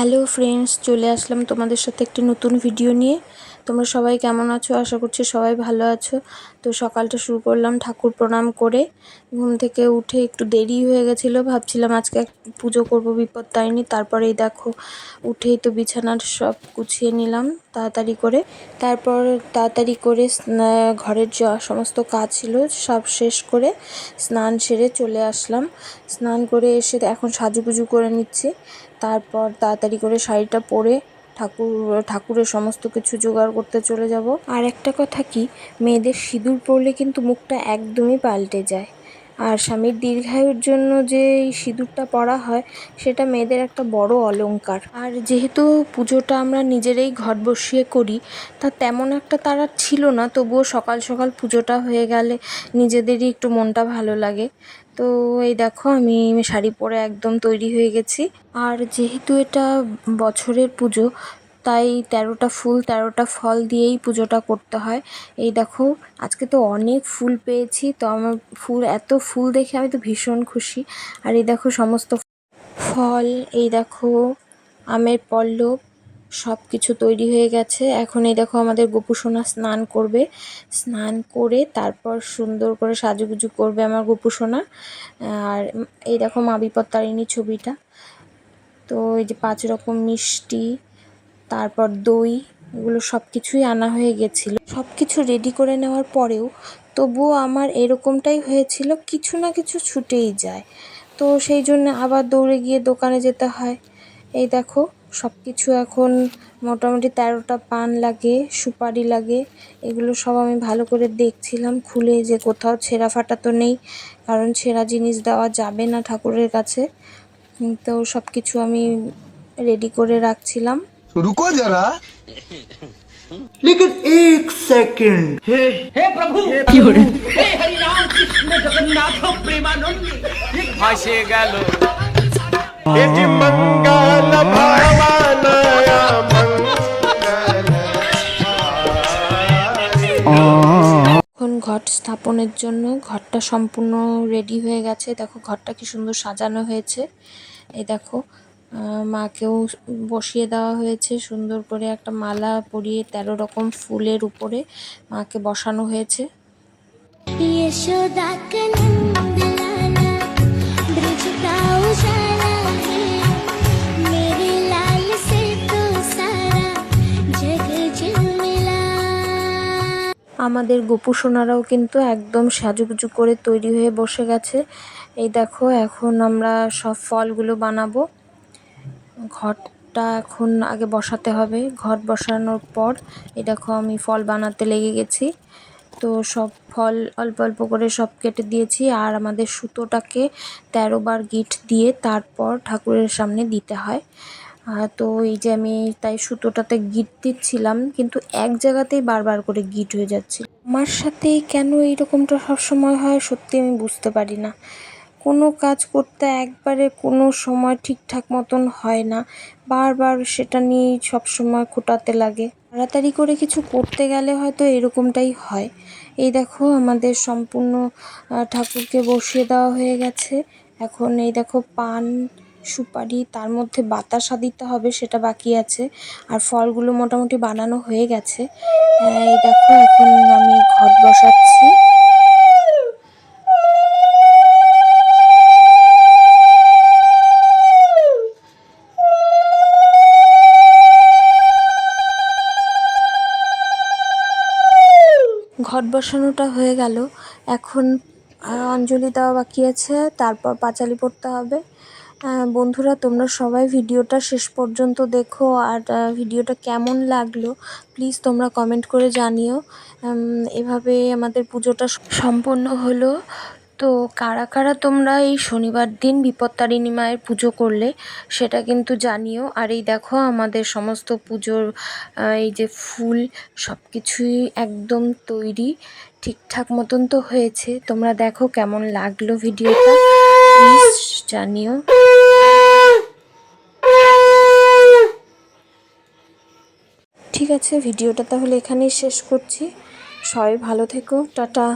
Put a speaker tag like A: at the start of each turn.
A: Hello friends চলে আসলাম তোমাদের সাথে একটি নতুন ভিডিও নিয়ে। তোমরা সবাই কেমন আছো? আশা করছি সবাই ভালো আছো। তো সকালটা শুরু করলাম ঠাকুর প্রণাম করে। ঘুম থেকে উঠে একটু দেরি হয়ে গেছিল, ভাবছিলাম আজকে পুজো করব, বিপদ তাইনি তারপরেই দেখো, উঠেই তো বিছানার সব গুছিয়ে নিলাম তাড়াতাড়ি করে। তারপর তাড়াতাড়ি করে ঘরের যা সমস্ত কাজ ছিল সব শেষ করে স্নান সেরে চলে আসলাম। স্নান করে এসে এখন সাজুগুজু করে নিচ্ছি। তারপর তাড়াতাড়ি করে শাড়িটা পরে ঠাকুর, ঠাকুরের সমস্ত কিছু জোগাড় করতে চলে যাব। আর একটা কথা কি, মেয়েদের সিঁদুর পরলে কিন্তু মুখটা একদমই পাল্টে যায়। আর স্বামীর দীর্ঘায়ুর জন্য যে সিঁদুরটা পরা হয়, সেটা মেয়েদের একটা বড় অলংকার। আর যেহেতু পুজোটা আমরা নিজেরাই ঘট বসিয়ে করি, তা তেমন একটা তারা ছিল না, তবুও সকাল সকাল পুজোটা হয়ে গেলে নিজেদেরই একটু মনটা ভালো লাগে। তো এই দেখো, আমি শাড়ি পরে একদম তৈরি হয়ে গেছি। আর যেহেতু এটা বছরের পুজো তাই তেরোটা ফুল, তেরোটা ফল দিয়েই পুজোটা করতে হয়। এই দেখো, আজকে তো অনেক ফুল পেয়েছি, তো আমার ফুল, এত ফুল দেখে আমি তো ভীষণ খুশি। আর এই দেখো সমস্ত ফল, এই দেখো আমের পল্লব সব কিছু তৈরি হয়ে গেছে। এখন এই দেখো আমাদের গোপুসোনা স্নান করবে। স্নান করে তারপর সুন্দর করে সাজুগুজু করবে আমার গোপুসোনা। আর এই দেখো মা বিপত্তারিণী ছবিটা। তো এই যে পাঁচ রকম মিষ্টি তারপর দই, এগুলো সব কিছুই আনা হয়ে গেছিল। সব কিছু রেডি করে নেওয়ার পরেও তবুও আমার এরকমটাই হয়েছিল, কিছু না কিছু ছুটেই যায়। তো সেই জন্য আবার দৌড়ে গিয়ে দোকানে যেতে হয়। এই দেখো সব কিছু এখন মোটামুটি তেরোটা পান লাগে, সুপারি লাগে, এগুলো সব আমি ভালো করে দেখছিলাম, খুলে যে কোথাও ছেঁড়া ফাটা তো নেই, কারণ ছেঁড়া জিনিস দেওয়া যাবে না ঠাকুরের কাছে। তো সব কিছু আমি রেডি করে রাখছিলাম।
B: रुको जरा
C: लेकिन एक सेकंड
D: हे प्रभु हे हरिराम कृष्ण जगन्नाथ प्रेमानंद ভাসে গেল
B: मंगल भवानया
A: এখন ঘট স্থাপনের জন্য ঘরটা সম্পূর্ণ রেডি হয়ে গেছে দেখো ঘরটা কি সুন্দর সাজানো হয়েছে এই দেখো আহ, মাকেও বসিয়ে দেওয়া হয়েছে সুন্দর করে একটা মালা পরিয়ে তেরো রকম ফুলের উপরে মাকে বসানো হয়েছে। আমাদের গোপু সোনারাও কিন্তু একদম সাজুগুজু করে তৈরি হয়ে বসে গেছে। এই দেখো এখন আমরা সব ফলগুলো বানাবো। ঘরটা এখন আগে বসাতে হবে। ঘট বসানোর পর এই দেখো আমি ফল বানাতে লেগে গেছি। তো সব ফল অল্প অল্প করে সব কেটে দিয়েছি আর আমাদের সুতোটাকে তেরো বার গিট দিয়ে তারপর ঠাকুরের সামনে দিতে হয়। তো এই যে আমি তাই সুতোটাতে গিট দিচ্ছিলাম, কিন্তু এক জায়গাতেই বারবার করে গিট হয়ে যাচ্ছে। আমার সাথে কেন এইরকমটা সবসময় হয় সত্যি আমি বুঝতে পারি না। কোনো কাজ করতে একবারে কোনো সময় ঠিকঠাক মতন হয় না। বারবার সেটা নিয়েই সবসময় খোটাতে লাগে। তাড়াতাড়ি করে কিছু করতে গেলে হয়তো এরকমটাই হয়। এই দেখো আমাদের সম্পূর্ণ ঠাকুরকে বসিয়ে দেওয়া হয়ে গেছে। এখন এই দেখো পান, সুপারি, তার মধ্যে বাতাসা দিতে হবে, সেটা বাকি আছে। আর ফলগুলো মোটামুটি বানানো হয়ে গেছে। এই দেখো এখন ঘট বসানোটা হয়ে গেল। এখন অঞ্জলি দেওয়া বাকি আছে, তারপর পাঁচালি পড়তে হবে। বন্ধুরা, তোমরা সবাই ভিডিওটা শেষ পর্যন্ত দেখো, আর ভিডিওটা কেমন লাগল, প্লিজ তোমরা কমেন্ট করে জানিও। এভাবে আমাদের পুজোটা সম্পন্ন হলো। তো কারা কারা তোমরা এই শনিবার দিন বিপত্তারিণী মায়ের পুজো করলে সেটা কিন্তু জানিও। আর এই দেখো আমাদের সমস্ত পুজোর এই যে ফুল সব কিছুই একদম তৈরি, ঠিকঠাক মতন তো হয়েছে। তোমরা দেখো কেমন লাগল ভিডিওটা। প্লিজ জানিও। ঠিক আছে, ভিডিওটা তাহলে এখানেই শেষ করছি। সবাই ভালো থেকো। টাটা।